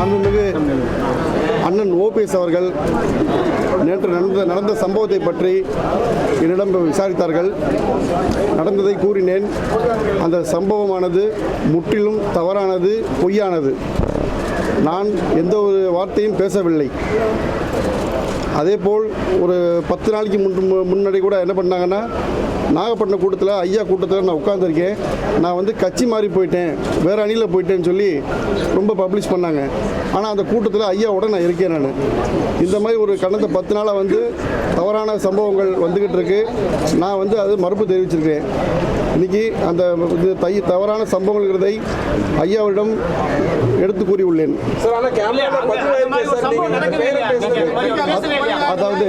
மாண்புமிகு அண்ணன் ஓபிஎஸ் அவர்கள் நேற்று நடந்த நடந்த சம்பவத்தை பற்றி என்னிடம் விசாரித்தார்கள். நடந்ததை கூறினேன். அந்த சம்பவமானது முற்றிலும் தவறானது பொய்யானது. நான் எந்த ஒரு வார்த்தையும் பேசவில்லை. அதே போல் ஒரு பத்து நாளைக்கு முன் முன்னாடி கூட என்ன பண்ணாங்கன்னா நாகப்பட்டினம் கூட்டத்தில் ஐயா கூட்டத்தில் நான் உட்காந்துருக்கேன் நான் வந்து கட்சி மாறி போயிட்டேன். வேறு அணியில் போயிட்டேன்னு சொல்லி ரொம்ப பப்ளிஷ் பண்ணாங்க. ஆனால் அந்த கூட்டத்தில் ஐயாவோட நான் இருக்கேன் நான். இந்த மாதிரி ஒரு கடந்த பத்து நாளாக வந்து தவறான சம்பவங்கள் வந்துக்கிட்டு இருக்கு. நான் வந்து அது மறுப்பு தெரிவிச்சிருக்கேன் இன்னைக்கு அந்த இது தை தவறான சம்பவங்கிறதை ஐயாவிடம் எடுத்து கூறியுள்ளேன். அதாவது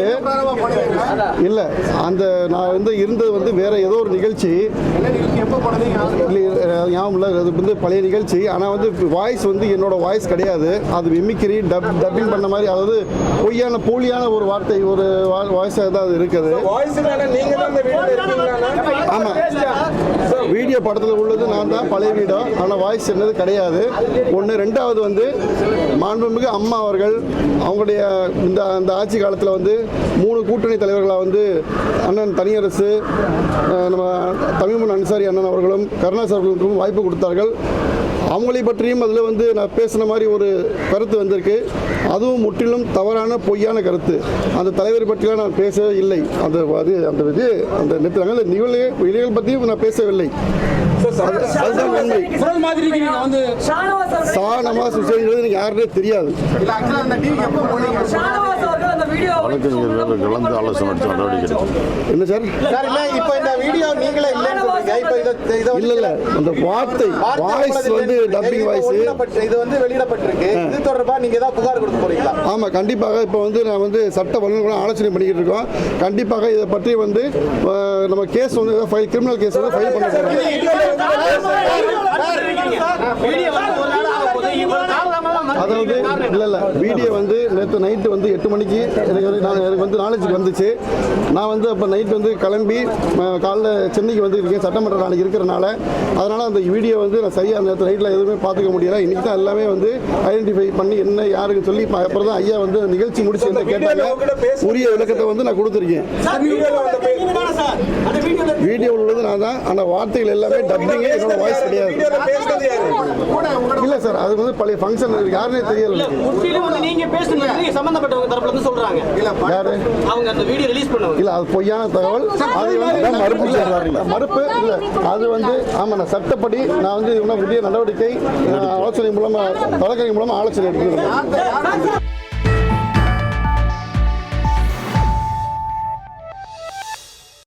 இல்லை அந்த நான் வந்து இருந்தது வந்து வேற ஏதோ ஒரு நிகழ்ச்சி. ஞாபகம் இல்லை அது வந்து பழைய நிகழ்ச்சி. ஆனால் வந்து வாய்ஸ் வந்து என்னோட வாய்ஸ் கிடையாது. அது மிமிக்ரி டப் டப்பிங் பண்ண மாதிரி அதாவது பொய்யான போலியான ஒரு வார்த்தை ஒரு வாய்ஸாக தான் அது இருக்குது. வாய்ஸ் நீங்க தான் இந்த வீடியோல இருக்கீங்களா ஆமாம் so வீடியோ படத்தில் உள்ளது நான் தான் பழைய வீடோ. ஆனால் வாய்ஸ் என்னது கிடையாது. ஒன்று ரெண்டாவது வந்து மாண்புமிகு அம்மா அவர்கள் அவங்களுடைய இந்த அந்த ஆட்சி காலத்தில் வந்து மூணு கூட்டணி தலைவர்களாக வந்து அண்ணன் தனியரசு நம்ம தமிழ்மன் அன்சாரி அண்ணன் அவர்களும் கருணாஸ் அவர்களுக்கும் வாய்ப்பு கொடுத்தார்கள். அவங்களை பற்றியும் அதில் வந்து நான் பேசின மாதிரி ஒரு கருத்து வந்திருக்கு. அதுவும் முற்றிலும் தவறான பொய்யான கருத்து. அந்த தலைவரை பற்றிலாம் நான் பேசவே இல்லை. அந்த அது அந்த இது அந்த நேற்று நிகழ்வு நிகழ்வு பற்றியும் நான் பேசவில்லை. குரல் மாதிரி இருக்கீங்க வந்து ஷானவாஸ் எனக்கு யாருன்னே தெரியாது. வழக்கறிஞர்கள் கலந்து ஆலோசனை நடத்தி நடவடிக்கை எடுக்கும் என்ன சார்? சார் இல்ல இப்போ இந்த வீடியோ நீங்களே இல்லைன்னு சொல்றீங்க. இப்போ இதை இதை இல்ல இல்ல அந்த வார்த்தை வாய்ஸ் வந்து டப்பிங் வாய்ஸ் இது வந்து வெளியிடப்பட்டிருக்கு. இது தொடர்பா நீங்க ஏதாவது புகார் கொடுக்க போறீங்களா? ஆமாம் கண்டிப்பாக. இப்போ வந்து நான் வந்து சட்ட வல்லுநர்களும் ஆலோசனை பண்ணிக்கிட்டு இருக்கோம். கண்டிப்பாக இதை பற்றி வந்து நம்ம கேஸ் வந்து ஃபைல் கிரிமினல் கேஸ் வந்து ஃபைல் பண்ண அதாவது இல்லை இல்லை வீடியோ வந்து நேற்று நைட்டு வந்து எட்டு மணிக்கு எனக்கு வந்து நான் எனக்கு வந்து நாலேஜுக்கு வந்துச்சு. நான் வந்து அப்போ நைட் வந்து கிளம்பி காலைல சென்னைக்கு வந்து இருக்கேன் சட்டமன்ற நாளைக்கு இருக்கிறனால. அதனால் அந்த வீடியோ வந்து நான் சரியாக நேற்று நைட்டில் எதுவுமே பார்த்துக்க முடியல. இன்றைக்கி தான் எல்லாமே வந்து ஐடென்டிஃபை பண்ணி என்ன யாருன்னு சொல்லி அப்புறம் தான் ஐயா வந்து நிகழ்ச்சி முடிச்சு என்ன கேட்டாங்க. உரிய விளக்கத்தை வந்து நான் கொடுத்துருக்கேன். வீடியோவில் உள்ளது நான் தான். ஆனால் வார்த்தைகள் எல்லாமே டப்பிங்கே என்னோட வாய்ஸ் கிடையாது வீடியோல பேசுறது யாரு இல்லை சார் அது வந்து பழைய ஃபங்க்ஷன் யாருன்னே தெரியல. முற்றிலும் வந்து நீங்க பேசுனது நீங்க சம்பந்தப்பட்டவங்க தரப்புல இருந்து சொல்றாங்க. யாரு? அவங்க அந்த வீடியோ ரிலீஸ் பண்ணவங்க. இல்ல அது பொய்யான தகவல். அது வந்து மறுப்பு இல்ல, மறுப்பு இல்ல. அது வந்து ஆமா நான் சட்டப்படி நான் வந்து இவனை உரிய நடவடிக்கை ஆலோசனை மூலமா வழக்கறிஞர் மூலமா ஆலோசனை எடுத்துக்கிறேன்